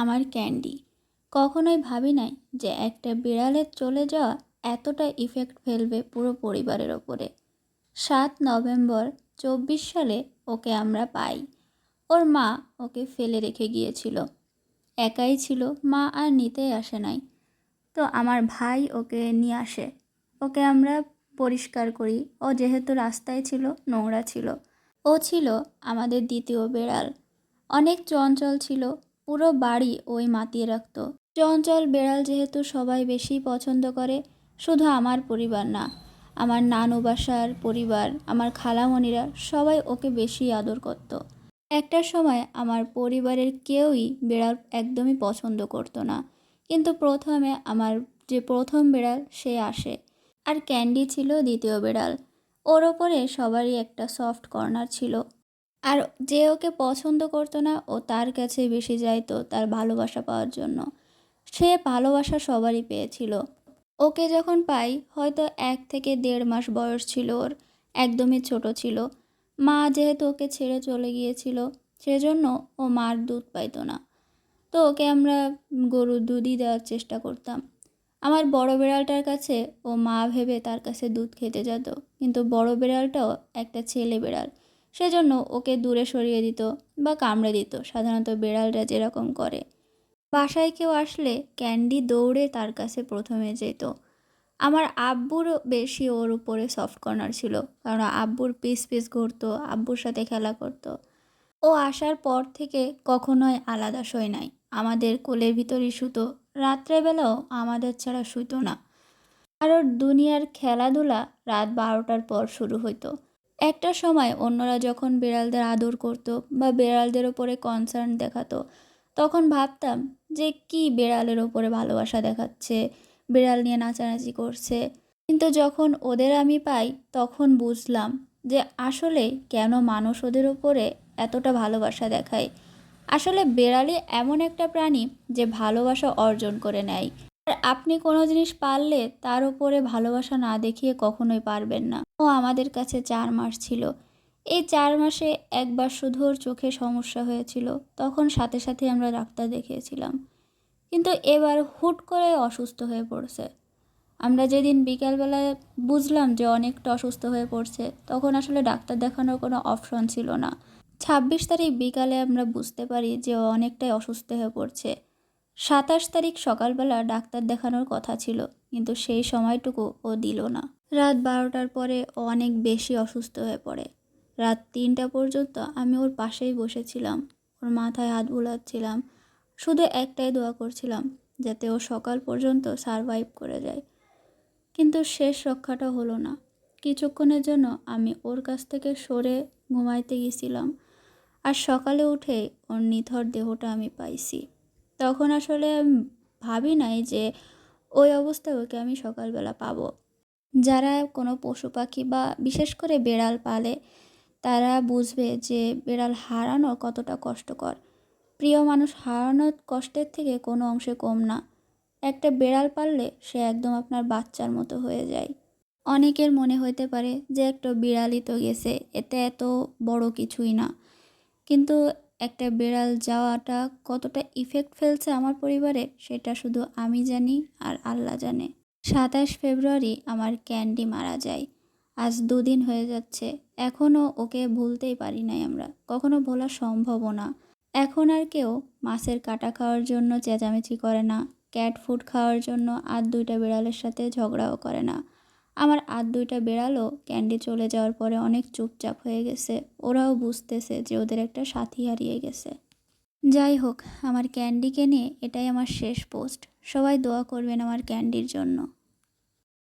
আমার ক্যান্ডি। কখনোই ভাবি নাই যে একটা বিড়ালের চলে যাওয়া এতটা ইফেক্ট ফেলবে পুরো পরিবারের ওপরে। সাত নভেম্বর চব্বিশ সালে ওকে আমরা পাই। ওর মা ওকে ফেলে রেখে গিয়েছিল। একাই ছিল, মা আর নিতেই আসে নাই। তো আমার ভাই ওকে নিয়ে আসে। ওকে আমরা পরিষ্কার করি। ও যেহেতু রাস্তায় ছিল, নোংরা ছিল। ও ছিল আমাদের দ্বিতীয় বেড়াল। অনেক চঞ্চল ছিল পুরো বাড়ি ওই মাতিয়ে রাখত। চঞ্চল, বেড়াল যেহেতু সবাই বেশি পছন্দ করে, শুধু আমার পরিবার না, আমার নানু বাসার পরিবার, আমার খালামণিরা সবাই ওকে বেশি আদর করত। একটা সময় আমার পরিবারের কেউই বেড়াল একদমই পছন্দ করতো না, কিন্তু প্রথমে আমার যে প্রথম বেড়াল সে আসে। আর ক্যান্ডি ছিল দ্বিতীয় বেড়াল। ওর ওপরে সবারই একটা সফট কর্নার ছিল। আর যে ওকে পছন্দ করতো না, ও তার কাছে বেশি যাইতো তার ভালোবাসা পাওয়ার জন্য। সে ভালোবাসা সবারই পেয়েছিল। ওকে যখন পাই, হয়তো এক থেকে দেড় মাস বয়স ছিল ওর, একদমই ছোট ছিল। মা যেহেতু ওকে ছেড়ে চলে গিয়েছিল, সেজন্য ও মার দুধ পাইতো না। তো ওকে আমরা গরুর দুধই দেওয়ার চেষ্টা করতাম। আমার বড় বিড়ালটার কাছে ও মা ভেবে তার কাছে দুধ খেতে যেত, কিন্তু বড় বিড়ালটাও একটা ছেলে বিড়াল। সেজন্য ওকে দূরে সরিয়ে দিত বা কামড়ে দিত, সাধারণত বিড়ালরা যেরকম করে। বাসায় কেউ আসলে ক্যান্ডি দৌড়ে তার কাছে প্রথমে যেত। আমার আব্বুরও বেশি ওর উপরে সফট কর্নার ছিল, কারণ আব্বুর পিস পিস ঘুরতো, আব্বুর সাথে খেলা করতো। ও আসার পর থেকে কখনোই আলাদা শোয় নাই। আমাদের কোলের ভিতরই শুতো। রাত্রেবেলাও আমাদের ছাড়া শুতো না। আর ওর দুনিয়ার খেলাধুলা রাত বারোটার পর শুরু হতো একটা সময় অন্যরা যখন বিড়ালদের আদর করতো বা বিড়ালদের ওপরে কনসার্ন দেখাতো, তখন ভাবতাম যে কি বিড়ালের ওপরে ভালোবাসা দেখাচ্ছে, বিড়াল নিয়ে নাচানাচি করছে। কিন্তু যখন ওদের আমি পাই, তখন বুঝলাম যে আসলে কেন মানুষ ওদের ওপরে এতটা ভালোবাসা দেখায়। আসলে বেড়ালি এমন একটা প্রাণী যে ভালোবাসা অর্জন করে নেয়। আর আপনি কোনো জিনিস পারলে তার উপরে ভালোবাসা না দেখিয়ে কখনোই পারবেন না। ও আমাদের কাছে চার মাস ছিল। এই চার মাসে একবার শুধু ওর চোখে সমস্যা হয়েছিল, তখন সাথে সাথে আমরা ডাক্তার দেখিয়েছিলাম। কিন্তু এবার হুট করে অসুস্থ হয়ে পড়ছে। আমরা যেদিন বিকালবেলায় বুঝলাম যে অনেকটা অসুস্থ হয়ে পড়ছে, তখন আসলে ডাক্তার দেখানোর কোনো অপশন ছিল না। ছাব্বিশ তারিখ বিকালে আমরা বুঝতে পারি যে ও অনেকটাই অসুস্থ হয়ে পড়ছে। সাতাশ তারিখ সকালবেলা ডাক্তার দেখানোর কথা ছিল, কিন্তু সেই সময়টুকু ও দিল না। রাত বারোটার পরে ও অনেক বেশি অসুস্থ হয়ে পড়ে। রাত তিনটা পর্যন্ত আমি ওর পাশেই বসেছিলাম, ওর মাথায় হাত বুলাচ্ছিলাম, শুধু একটাই দোয়া করছিলাম যাতে ও সকাল পর্যন্ত সারভাইভ করে যায়। কিন্তু শেষ রক্ষাটা হলো না। কিছুক্ষণের জন্য আমি ওর কাছ থেকে সরে ঘুমাইতে গেছিলাম আর সকালে উঠে ওর নিথর দেহটা আমি পাইছি। তখন আসলে ভাবি নাই যে ওই অবস্থায় ওকে আমি সকালবেলা পাবো। যারা কোনো পশু পাখি বা বিশেষ করে বেড়াল পালে, তারা বুঝবে যে বেড়াল হারানো কতটা কষ্টকর। প্রিয় মানুষ হারানোর কষ্টের থেকে কোনো অংশে কম না। একটা বেড়াল পাললে সে একদম আপনার বাচ্চার মতো হয়ে যায়। অনেকের মনে হইতে পারে যে একটা বিড়ালই তো গেছে, এতে এত বড় কিছুই না। কিন্তু একটা বিড়াল যাওয়াটা কতটা ইফেক্ট ফেলছে আমার পরিবারে, সেটা শুধু আমি জানি আর আল্লাহ জানে। সাতাশ ফেব্রুয়ারি আমার ক্যান্ডি মারা যায়। আজ দুদিন হয়ে যাচ্ছে। এখনও ওকে ভুলতেই পারি নাই আমরা। কখনো ভোলা সম্ভবও না। এখন আর কেউ মাছের কাটা খাওয়ার জন্য চেঁচামেচি করে না। ক্যাট ফুড খাওয়ার জন্য আর দুইটা বিড়ালের সাথে ঝগড়াও করে না। আমার আর দুইটা বেড়ালও ক্যান্ডি চলে যাওয়ার পরে অনেক চুপচাপ হয়ে গেছে। ওরাও বুঝতেছে যে ওদের একটা সাথী হারিয়ে গেছে। যাই হোক, আমার ক্যান্ডিকে নিয়ে এটাই আমার শেষ পোস্ট। সবাই দোয়া করবেন আমার ক্যান্ডির জন্য।